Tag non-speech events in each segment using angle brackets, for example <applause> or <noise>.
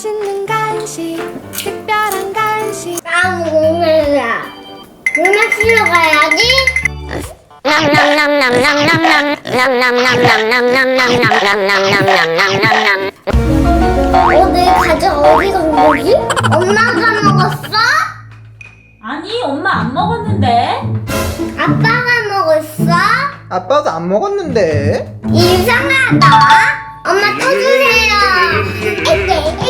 맛있는 간식 특별한 간식 나 오늘야. 오늘 쉬러 가야지. 어디 가자 어디 간 거지? 엄마가 먹었어? 아니 엄마 안 먹었는데 아빠가 먹었어? 아빠도 안 먹었는데. 이상하다. 엄마 터주세요. <laughs>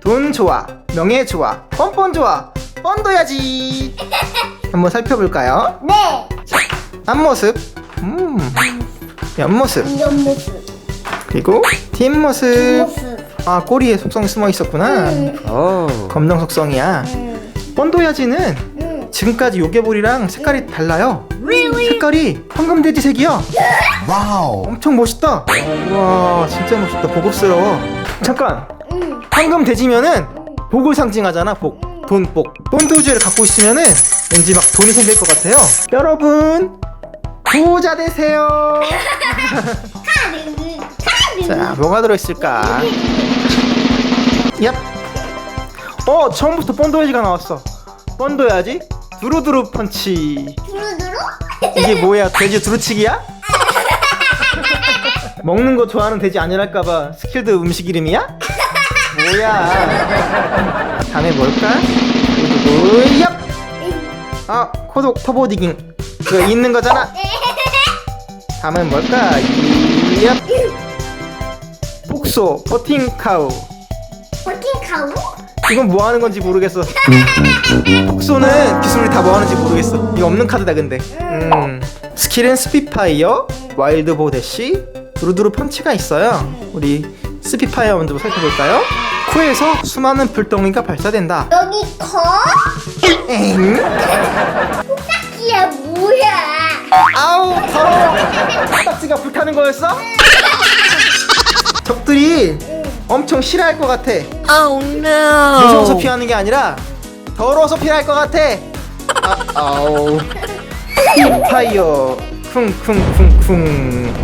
돈 좋아, 명예 좋아, 뻔뻔 좋아, 뻔둬야지. 한번 살펴볼까요? 네, 앞모습, 음, 옆모습, 이런 모습. 그리고 뒷모습. 모습. 아 꼬리에 속성이 숨어 있었구나. 어, 검정 속성이야. 음, 뻔둬야지는 음. 지금까지 요괴볼이랑 색깔이 달라요. 색깔이 황금돼지색이야. 와우. 엄청 멋있다. 와 진짜 멋있다. 보급스러워. 잠깐. 음. 황금돼지면은 복을 상징하잖아. 복. 돈복. 돈두지를 갖고 있으면은 왠지 막 돈이 생길 것 같아요. 여러분 부자 되세요. 자 뭐가 들어있을까? 얍. 어 처음부터 뻔둬야지가 나왔어. 뻔둬야지. 두루두루 펀치. 두루두루? 이게 뭐야? 돼지 두루치기야? <laughs> 먹는 거 좋아하는 돼지 아니랄까봐 스킬드 음식 이름이야? 뭐야? 다음에 뭘까? 두두두, 얍! 아, 코독 터보 디깅. 그거 있는 거잖아. 다음은 뭘까? 얍! 폭소, 버팅 카우. 버팅 카우? 이건 뭐 하는 건지 모르겠어. 폭소는 기술이 다 뭐 하는지 모르겠어. 이거 없는 카드다 근데. 음. 스킬은 스피파이어, 와일드 보 대시, 두루두루 펀치가 있어요. 우리 스피파이어 먼저 살펴볼까요? 코에서 수많은 불덩이가 발사된다. 여기 거? 엥? 딱지야 뭐야? 아우 더러워. 딱지가 불타는 거였어? 적들이 엄청 싫어할 것 같아. 무서워서 피하는 게 아니라 더러워서 피할 것 같아. 아, 아우. 파이어. 쿵쿵쿵쿵.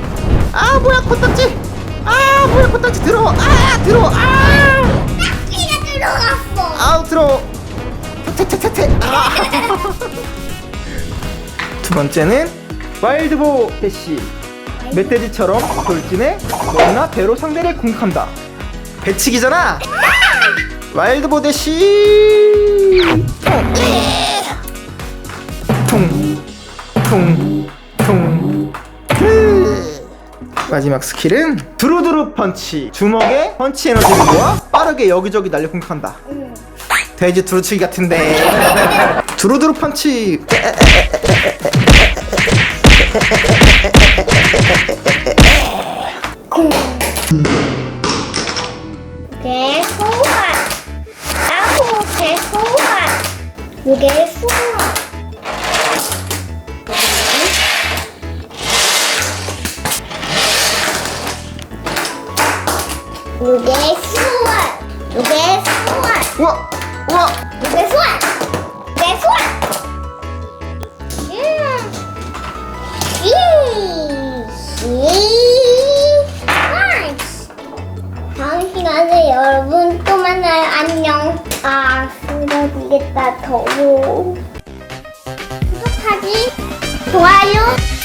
아 뭐야 코딱지. 아 뭐야 코딱지 들어. 아 들어. 아. 딱지가 들어갔어. 아우 들어. 퇴퇴퇴퇴. 아. 두 번째는 와일드보 대시. 멧돼지처럼 돌진해 너나 배로 상대를 공격한다. 배치기잖아. 와일드보 대시. 퉁. 퉁. 퉁. 퉁. 마지막 스킬은 두루두루 펀치. 주먹에 펀치 에너지를 모아 빠르게 여기저기 날려 공격한다. 돼지 두루치기 같은데. <laughs> 두루두루 펀치. 이게 소환. 이게 소환. 이게 소환. 우와! 쓰러지겠다. 더워. 구독하기, 좋아요,